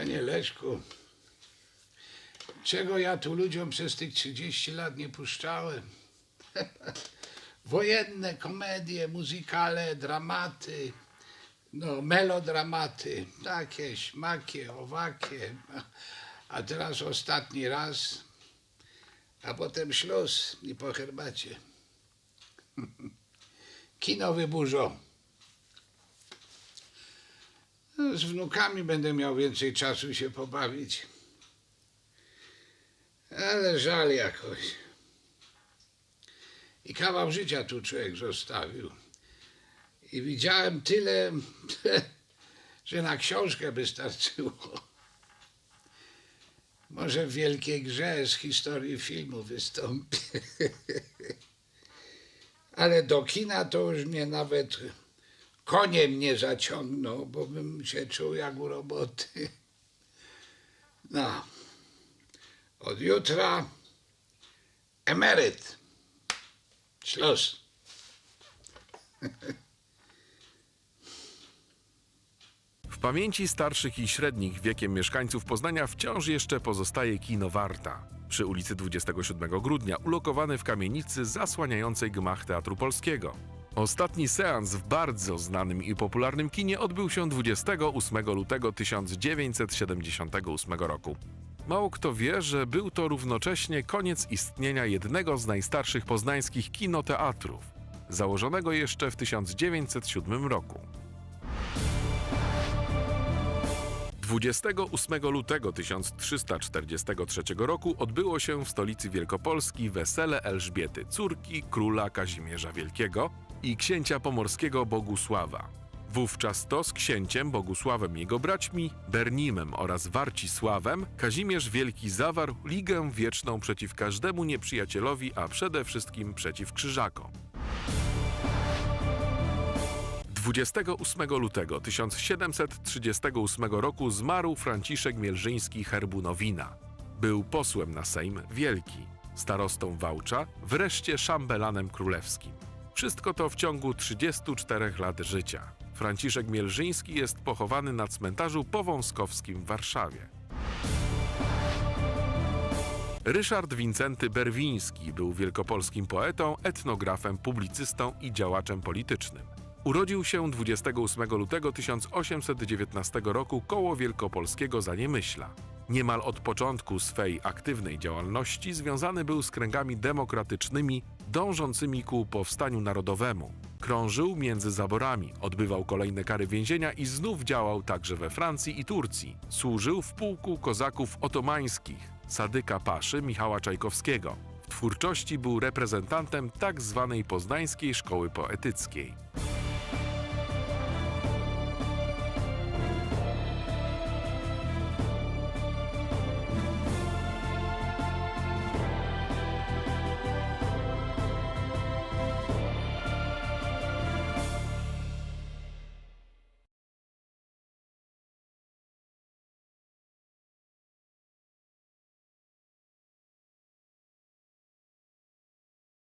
Panie Leszku, czego ja tu ludziom przez tych 30 lat nie puszczałem? Wojenne komedie, muzykale, dramaty, no melodramaty, takie, śmakie, owakie. A teraz ostatni raz, a potem śluz i po herbacie. Kino wyburzą. No, Z wnukami będę miał więcej czasu się pobawić. Ale żal jakoś. I kawał życia tu człowiek zostawił. I widziałem tyle, że na książkę by starczyło. Może w wielkiej grze z historii filmu wystąpię. Ale do kina to już mnie nawet koniem nie zaciągnął, bo bym się czuł jak u roboty. No, od jutra emeryt. Śluz. W pamięci starszych i średnich wiekiem mieszkańców Poznania wciąż jeszcze pozostaje kino Warta przy ulicy 27 grudnia, ulokowany w kamienicy zasłaniającej gmach Teatru Polskiego. Ostatni seans w bardzo znanym i popularnym kinie odbył się 28 lutego 1978 roku. Mało kto wie, że był to równocześnie koniec istnienia jednego z najstarszych poznańskich kinoteatrów, założonego jeszcze w 1907 roku. 28 lutego 1343 roku odbyło się w stolicy Wielkopolski wesele Elżbiety, córki króla Kazimierza Wielkiego i księcia pomorskiego Bogusława. Wówczas to z księciem Bogusławem jego braćmi, Bernimem oraz Warcisławem, Kazimierz Wielki zawarł ligę wieczną przeciw każdemu nieprzyjacielowi, a przede wszystkim przeciw krzyżakom. 28 lutego 1738 roku zmarł Franciszek Mielżyński Herbunowina. Był posłem na Sejm Wielki, starostą Wałcza, wreszcie szambelanem królewskim. Wszystko to w ciągu 34 lat życia. Franciszek Mielżyński jest pochowany na cmentarzu powązkowskim w Warszawie. Ryszard Wincenty Berwiński był wielkopolskim poetą, etnografem, publicystą i działaczem politycznym. Urodził się 28 lutego 1819 roku koło Wielkopolskiego Zaniemyśla. Niemal od początku swej aktywnej działalności związany był z kręgami demokratycznymi dążącymi ku powstaniu narodowemu. Krążył między zaborami, odbywał kolejne kary więzienia i znów działał także we Francji i Turcji. Służył w pułku kozaków otomańskich, sadyka Paszy Michała Czajkowskiego. W twórczości był reprezentantem tak zwanej poznańskiej szkoły poetyckiej.